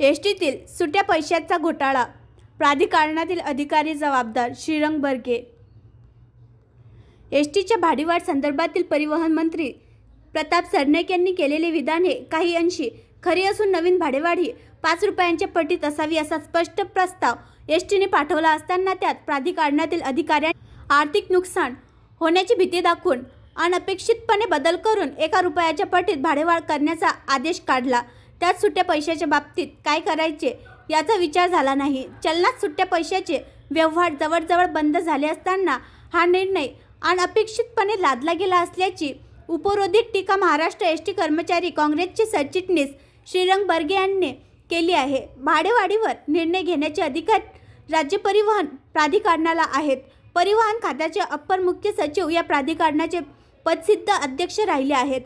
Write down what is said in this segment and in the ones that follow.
S टीतील सुट्या पैशाचा घोटाळा प्राधिकरणातील अधिकारी जबाबदार श्रीरंग बर्गे. एस टीच्या भाडीवाढ संदर्भातील परिवहन मंत्री प्रताप सरनाईक यांनी केलेले विधान हे काही अंशी खरी असून नवीन भाडेवाढी पाच रुपयांच्या पटीत असावी असा स्पष्ट प्रस्ताव एस टीने पाठवला असताना त्यात प्राधिकरणातील अधिकाऱ्यांनी आर्थिक नुकसान होण्याची भीती दाखवून अनपेक्षितपणे बदल करून एका रुपयाच्या पटीत भाडेवाढ करण्याचा आदेश काढला. त्यात सुट्ट्या पैशाच्या बाबतीत काय करायचे याचा विचार झाला नाही. चलनात सुट्ट्या पैशाचे व्यवहार जवळजवळ बंद झाले असताना हा निर्णय अनपेक्षितपणे लादला गेला असल्याची उपरोधित टीका महाराष्ट्र एस टी कर्मचारी काँग्रेसचे सरचिटणीस श्रीरंग बर्गे यांनी केली आहे. भाडेवाढीवर निर्णय घेण्याचे अधिकार राज्य परिवहन प्राधिकरणाला आहेत. परिवहन खात्याचे अप्पर मुख्य सचिव या प्राधिकरणाचे पदसिद्ध अध्यक्ष राहिले आहेत.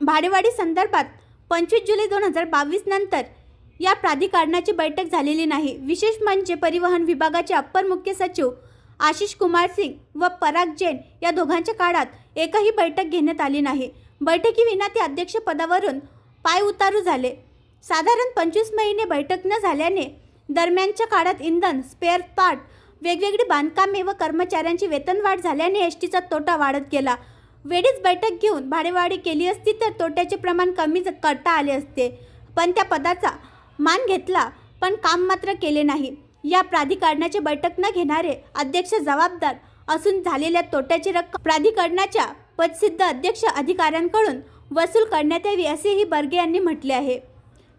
भाडेवाढी संदर्भात पंचवीस जुलै दोन हजार बावीस नंतर या प्राधिकरणाची बैठक झालेली नाही. विशेष म्हणजे परिवहन विभागाचे अप्पर मुख्य सचिव आशिष कुमार सिंग व पराग जैन या दोघांच्या काळात एकही बैठक घेण्यात आली नाही. बैठकीविना ते अध्यक्षपदावरून पाय उतारू झाले. साधारण पंचवीस महिने बैठक न झाल्याने दरम्यानच्या काळात इंधन स्पेअर पार्ट वेगवेगळी बांधकामे व कर्मचाऱ्यांची वेतनवाढ झाल्याने एस टीचा तोटा वाढत गेला. वेळीच बैठक घेऊन भाडेवाढी केली असती तर तोट्याचे प्रमाण कमी करता आले असते. पण त्या पदाचा मान घेतला पण काम मात्र केले नाही. या प्राधिकरणाची बैठक न घेणारे अध्यक्ष जबाबदार असून झालेल्या तोट्याची रक्कम प्राधिकरणाच्या पदसिद्ध अध्यक्ष अधिकाऱ्यांकडून वसूल करण्यात यावी असेही बर्गे यांनी म्हटले आहे.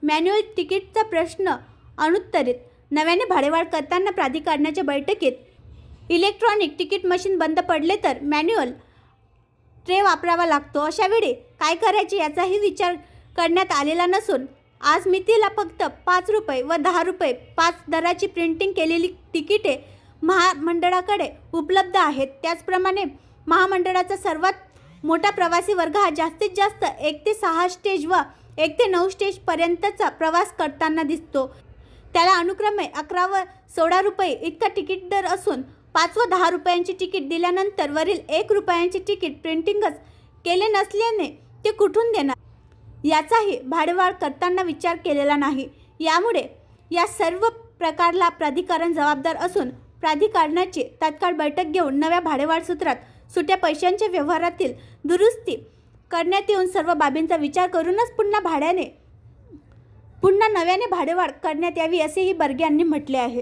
मॅन्युअल तिकीटचा प्रश्न अनुत्तरित. नव्याने भाडेवाढ करताना प्राधिकरणाच्या बैठकीत इलेक्ट्रॉनिक तिकीट मशीन बंद पडले तर मॅन्युअल ट्रे वापरावा लागतो. अशा वेळी काय करायचे याचाही विचार करण्यात आलेला नसून आज मितीला फक्त पाच रुपये व दहा रुपये पाच दराची प्रिंटिंग केलेली तिकिटे महामंडळाकडे उपलब्ध आहेत. त्याचप्रमाणे महामंडळाचा सर्वात मोठा प्रवासी वर्ग हा जास्तीत जास्त एक ते सहा स्टेज व एक ते नऊ स्टेजपर्यंतचा प्रवास करताना दिसतो. त्याला अनुक्रमे अकरा व सोळा रुपये इतका तिकीट दर असून पाच व दहा रुपयांची तिकीट दिल्यानंतर वरील एक रुपयांचे तिकीट प्रिंटिंगच केले नसल्याने ते कुठून देणार? याचाही भाडेवाढ करताना विचार केलेला नाही. यामुळे या सर्व प्रकारला प्राधिकरण जबाबदार असून प्राधिकरणाची तात्काळ बैठक घेऊन नव्या भाडेवाढ सूत्रात सुट्या पैशांच्या व्यवहारातील दुरुस्ती करण्यात येऊन सर्व बाबींचा विचार करूनच पुन्हा भाड्याने पुन्हा नव्याने भाडेवाढ करण्यात यावी असेही बर्गे यांनी म्हटले आहे.